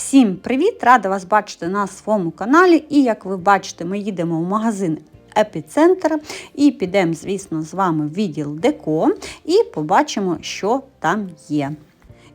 Всім привіт! Рада вас бачити на своєму каналі. І як ви бачите, ми їдемо в магазин Епіцентр і підемо, звісно, з вами в відділ Деко і побачимо, що там є.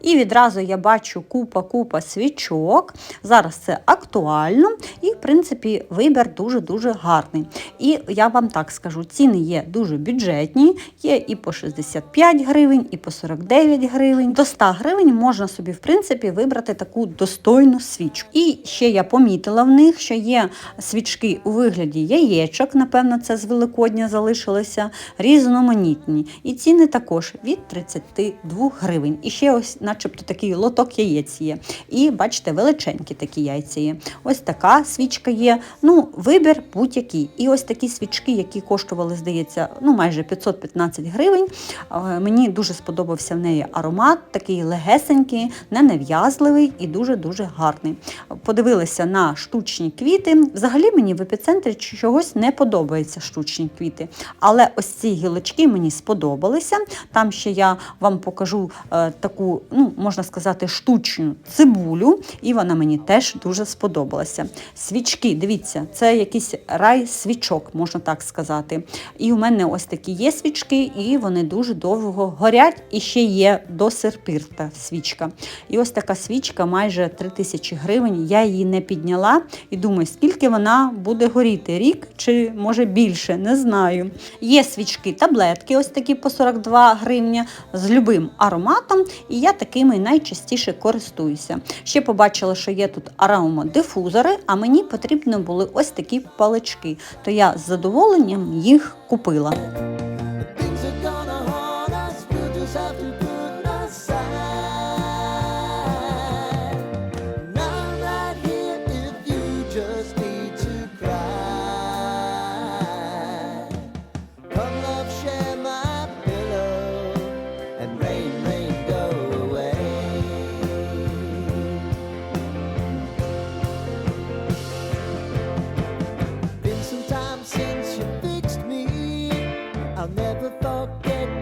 І відразу я бачу купа-купа свічок. Зараз це актуально, і, в принципі, вибір дуже-дуже гарний. І я вам так скажу: ціни є дуже бюджетні, є і по 65 гривень, і по 49 гривень. До 100 гривень можна собі, в принципі, вибрати таку достойну свічку. І ще я помітила в них, що є свічки у вигляді яєчок, напевно, це з Великодня залишилося, різноманітні. І ціни також від 32 гривень. І ще ось, начебто, такий лоток яєць є. І бачите, величенькі такі яйця є. Ось така свічка є. Ну, вибір будь-який. І ось такі свічки, які коштували, здається, ну майже 515 гривень. Е, Мені дуже сподобався в неї аромат, такий легесенький, ненав'язливий і дуже-дуже гарний. Подивилася на штучні квіти. Взагалі мені в епіцентрі чогось не подобаються штучні квіти. Але ось ці гілочки мені сподобалися. Там ще я вам покажу е, таку, ну, можна сказати, штучну цибулю, і вона мені теж дуже сподобалася. Свічки, дивіться, це якийсь рай свічок, можна так сказати. І у мене ось такі є свічки, і вони дуже довго горять. І ще є до серпирта свічка. І ось така свічка майже 3000 гривень. Я її не підняла і думаю, скільки вона буде горіти рік чи може більше, не знаю. Є свічки, таблетки, ось такі по 42 гривня з любим ароматом, і я такими найчастіше користуюся. Ще побачила, що є тут аромадифузори, а мені потрібні були ось такі палички. То я з задоволенням їх купила.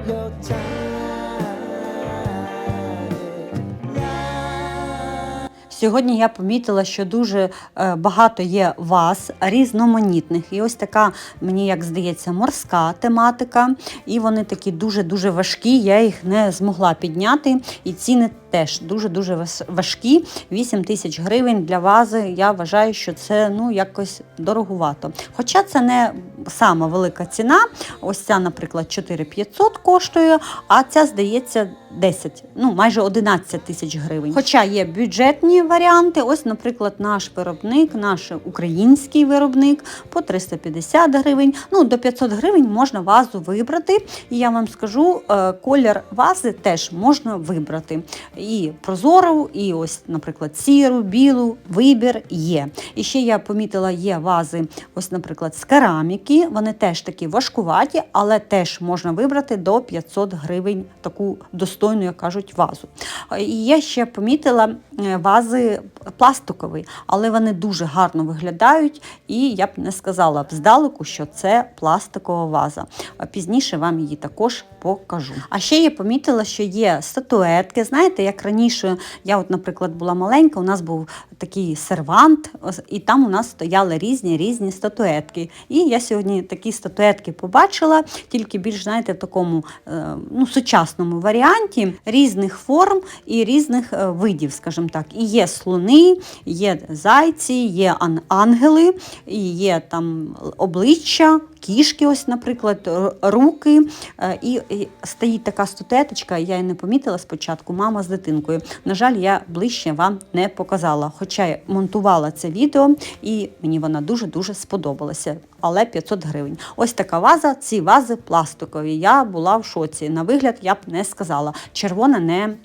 Your time. Сьогодні я помітила, що дуже е, багато є ваз різноманітних. І ось така, мені як здається, морська тематика. І вони такі дуже-дуже важкі. Я їх не змогла підняти. І ціни теж дуже-дуже важкі. 8 тисяч гривень для вази. Я вважаю, що це ну якось дорогувато. Хоча це не сама велика ціна. Ось ця, наприклад, 4500 коштує, а ця, здається, 10, ну майже 11 тисяч гривень. Хоча є бюджетні варіанти. Ось, наприклад, наш виробник, наш український виробник по 350 гривень. Ну до 500 гривень можна вазу вибрати. І я вам скажу, е, колір вази теж можна вибрати. І прозору, і ось, наприклад, сіру, білу вибір є. І ще я помітила, є вази, ось, наприклад, з кераміки. Вони теж такі важкуваті, але теж можна вибрати до 500 гривень таку достойну, як кажуть, вазу. І я ще помітила е, вази пластикові, але вони дуже гарно виглядають, і я б не сказала б здалеку, що це пластикова ваза. Пізніше вам її також покажу. А ще я помітила, що є статуетки. Знаєте, як раніше я, от, наприклад, була маленька, у нас був такий сервант, і там у нас стояли різні різні статуетки. І я сьогодні такі статуетки побачила, тільки більш знаєте, в такому е, ну, сучасному варіанті різних форм і різних е, видів, скажімо так. І є слони, є зайці, є ангели, і є там обличчя. Кішки, ось, наприклад, руки. Е, і стоїть така статуеточка, я її не помітила спочатку, мама з дитинкою. На жаль, я ближче вам не показала. Хоча я монтувала це відео, і мені вона дуже-дуже сподобалася. Але 500 гривень. Ось така ваза, ці вази пластикові. Я була в шоці. На вигляд я б не сказала. Червона, не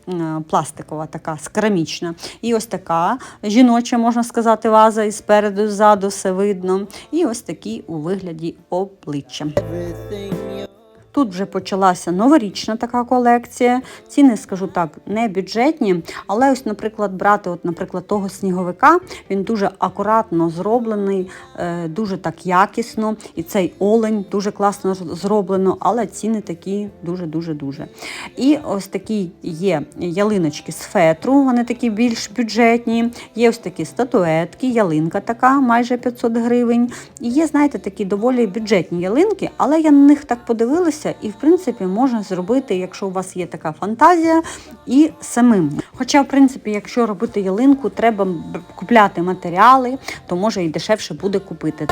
пластикова, така керамічна. І ось така жіноча, можна сказати, ваза і спереду, ззаду все видно. І ось такі у вигляді обличчя. Тут вже почалася новорічна така колекція. Ціни, скажу так, не бюджетні, але ось, наприклад, брати, от, наприклад, того сніговика, він дуже акуратно зроблений, е, дуже так якісно. І цей олень дуже класно зроблено, але ціни такі дуже-дуже дуже. І ось такі є ялиночки з фетру, вони такі більш бюджетні. Є ось такі статуетки, ялинка така, майже 500 гривень. І є, знаєте, такі доволі бюджетні ялинки, але я на них так подивилася, і в принципі можна зробити, якщо у вас є така фантазія, і самим. Хоча, в принципі, якщо робити ялинку, треба купляти матеріали, то може і дешевше буде купити.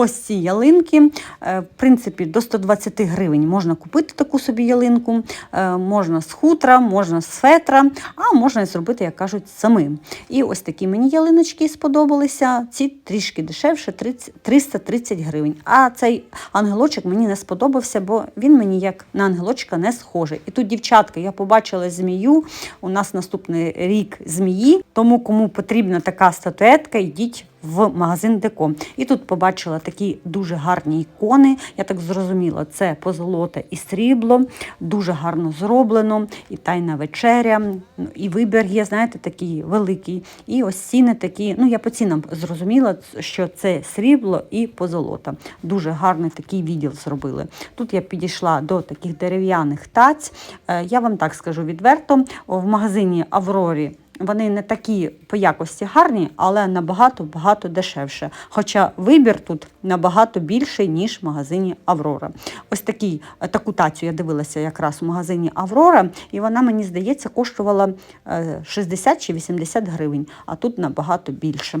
Ось ці ялинки, е, в принципі, до 120 гривень можна купити таку собі ялинку, е, можна з хутра, можна з фетра, а можна зробити, як кажуть, самим. І ось такі мені ялиночки сподобалися. Ці трішки дешевше 30 330 гривень. А цей ангелочок мені не сподобався, бо він мені як на ангелочка не схожий. І тут, дівчатка, я побачила змію. У нас наступний рік змії, тому кому потрібна така статуетка, йдіть в магазин Деко. І тут побачила такі дуже гарні ікони. Я так зрозуміла, це позолота і срібло, дуже гарно зроблено, і тайна вечеря, і вибір є, знаєте, такий великий. І ось ціни такі. Ну, я по цінам зрозуміла, що це срібло і позолота. Дуже гарний такий відділ зробили. Тут я підійшла до таких дерев'яних таць. Е, Я вам так скажу відверто, в магазині Аврорі. Вони не такі по якості гарні, але набагато багато дешевше. Хоча вибір тут набагато більший, ніж в магазині Аврора. Ось такий, е, таку тацю я дивилася якраз у магазині Аврора, і вона, мені здається, коштувала е, 60 чи 80 гривень, а тут набагато більше.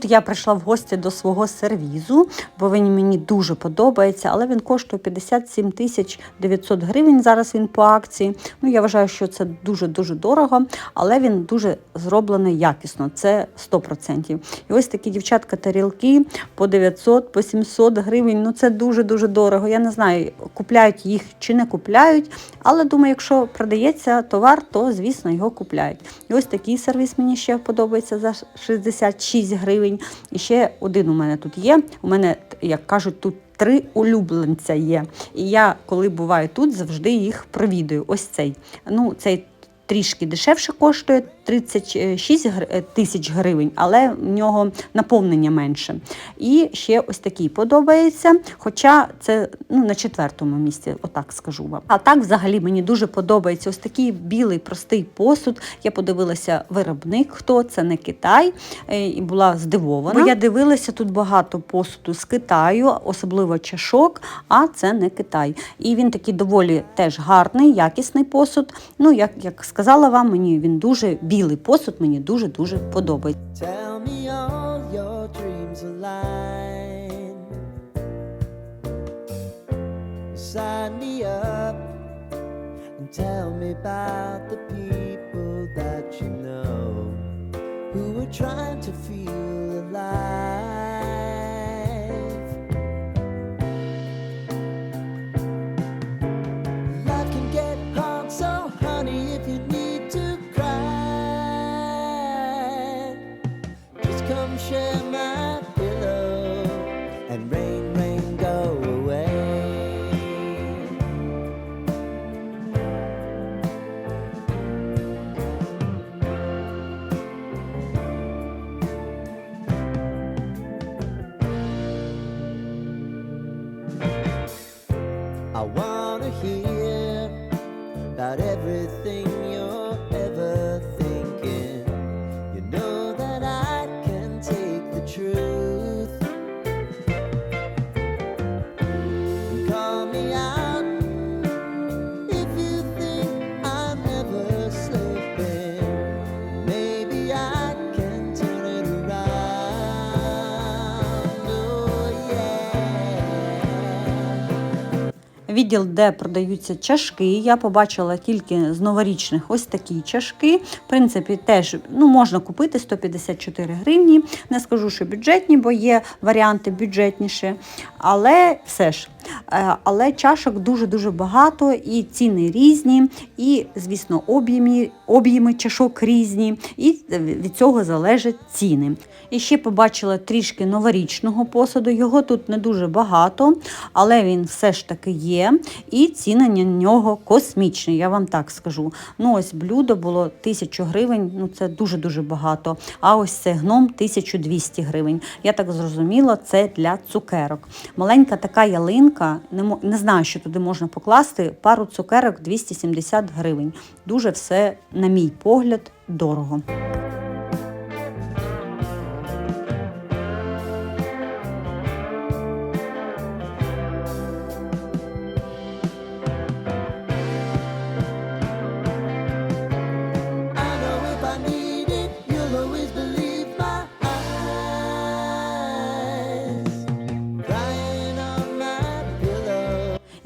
Тут я прийшла в гості до свого сервізу, бо він мені дуже подобається, але він коштує 57 тисяч 900 гривень. Зараз він по акції. Ну я вважаю, що це дуже дуже дорого, але він дуже зроблений якісно. Це 100%. І ось такі дівчатка тарілки по 900, по 700 гривень. Ну це дуже дуже дорого. Я не знаю, купляють їх чи не купляють. Але думаю, якщо продається товар, то звісно його купляють. І ось такий сервіс мені ще подобається за 66 гривень. І ще один у мене тут є. У мене, як кажуть, тут три улюбленця є. І я, коли буваю тут, завжди їх провідую. Ось цей. Ну, цей трішки дешевше коштує 36 е, тисяч гривень, але в нього наповнення менше. І ще ось такий подобається, хоча це ну, на четвертому місці, отак скажу вам. А так, взагалі, мені дуже подобається ось такий білий простий посуд. Я подивилася виробник, хто це не Китай, е, і була здивована. Бо я дивилася тут багато посуду з Китаю, особливо чашок, а це не Китай. І він такий доволі теж гарний, якісний посуд. Ну, як, як сказала вам, мені він дуже білий посуд, мені дуже дуже подобається. Sign me up and tell me about the people that you know who are trying to feel me out Відділ, де продаються чашки, я побачила тільки з новорічних ось такі чашки. В принципі, теж ну, можна купити 154 гривні. Не скажу, що бюджетні, бо є варіанти бюджетніші. Але все ж, е, але чашок дуже-дуже багато, і ціни різні, і, звісно, об'єми, чашок різні, і від цього залежать ціни. І ще побачила трішки новорічного посуду. Його тут не дуже багато, але він все ж таки є. І ціни на нього космічні, я вам так скажу. Ну, ось блюдо було 1000 гривень, ну це дуже-дуже багато. А ось це гном 1200 гривень. Я так зрозуміла, це для цукерок. Маленька така ялинка, не, не знаю, що туди можна покласти. Пару цукерок 270 гривень. Дуже все, на мій погляд, дорого.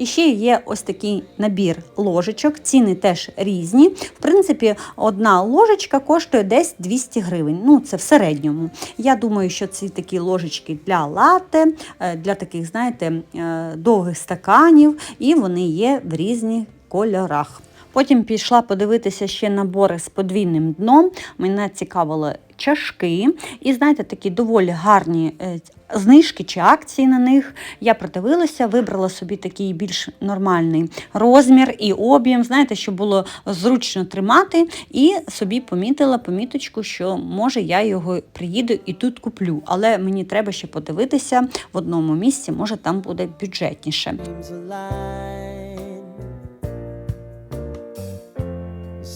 І ще є ось такий набір ложечок. Ціни теж різні. В принципі, одна ложечка коштує десь 200 гривень. Ну, це в середньому. Я думаю, що ці такі ложечки для лате, е, для таких, знаєте, е, довгих стаканів, і вони є в різних кольорах. Потім пішла подивитися ще набори з подвійним дном. Мене цікавили чашки. І знаєте, такі доволі гарні е, знижки чи акції на них. Я придивилася, вибрала собі такий більш нормальний розмір і об'єм, знаєте, щоб було зручно тримати, і собі помітила поміточку, що може я його приїду і тут куплю. Але мені треба ще подивитися в одному місці, може там буде бюджетніше.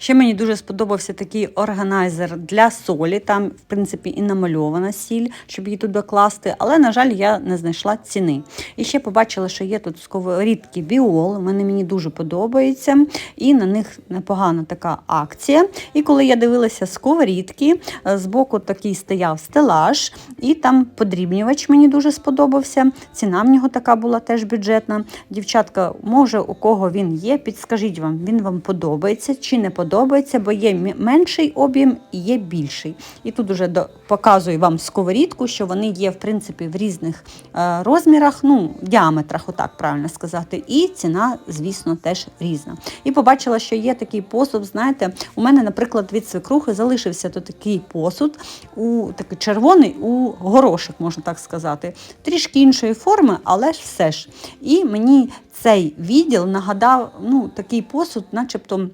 Ще мені дуже сподобався такий органайзер для солі. Там, в принципі, і намальована сіль, щоб її туди класти, але, на жаль, я не знайшла ціни. І ще побачила, що є тут сковорідки біол. Мене мені дуже подобається, і на них непогана така акція. І коли я дивилася сковорідки, е, збоку такий стояв стелаж, і там подрібнювач мені дуже сподобався. Ціна в нього така була теж бюджетна. Дівчатка, може, у кого він є, підскажіть вам, він вам подобається чи не подобається, бо є менший об'єм і є більший. І тут до, показую вам сковорідку, що вони є в принципі в різних е, розмірах, ну, діаметрах, отак правильно сказати. І ціна, звісно, теж різна. І побачила, що є такий посуд. Знаєте, у мене, наприклад, від свекрухи залишився то такий посуд, у такий червоний у горошок, можна так сказати. Трішки іншої форми, але ж все ж. І мені цей відділ нагадав ну, такий посуд, начебто.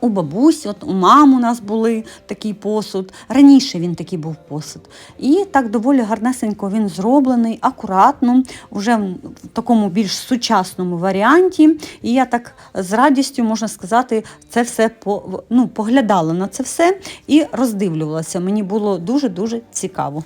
У бабусі, от у мам у нас були такий посуд. Раніше він такий був посуд. І так доволі гарнесенько він зроблений, акуратно, вже в такому більш сучасному варіанті. І я так з радістю, можна сказати, це все по, ну, поглядала на це все і роздивлювалася. Мені було дуже-дуже цікаво.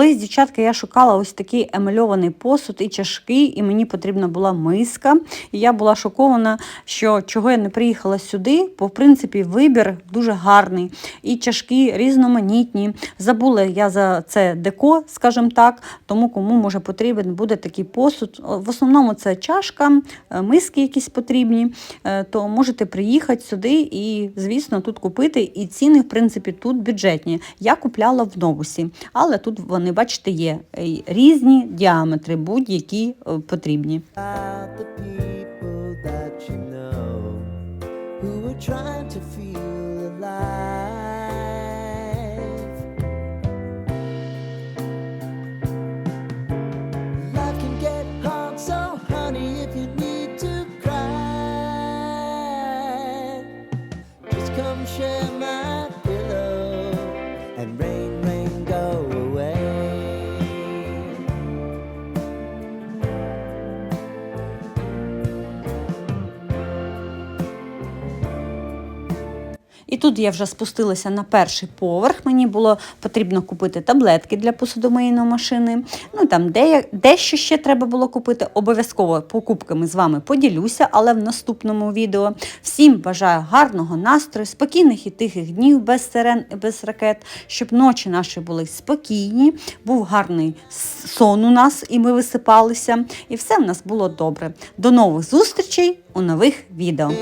Колись, дівчатка, я шукала ось такий емальований посуд і чашки, і мені потрібна була миска. І я була шокована, що чого я не приїхала сюди, бо в принципі вибір дуже гарний. І чашки різноманітні. Забула я за це деко, скажімо так, тому кому може потрібен буде такий посуд. В основному це чашка, е, миски якісь потрібні, е, то можете приїхати сюди і, звісно, тут купити. І ціни, в принципі, тут бюджетні. Я купляла в новусі, але тут вони, бачите, є е, різні діаметри, будь-які е, потрібні. trying to feel alive. Тут я вже спустилася на перший поверх. Мені було потрібно купити таблетки для посудомийної машини. Ну там де, дещо ще треба було купити. Обов'язково покупками з вами поділюся, але в наступному відео. Всім бажаю гарного настрою, спокійних і тихих днів без сирен і без ракет, щоб ночі наші були спокійні, був гарний сон у нас, і ми висипалися. І все в нас було добре. До нових зустрічей у нових відео.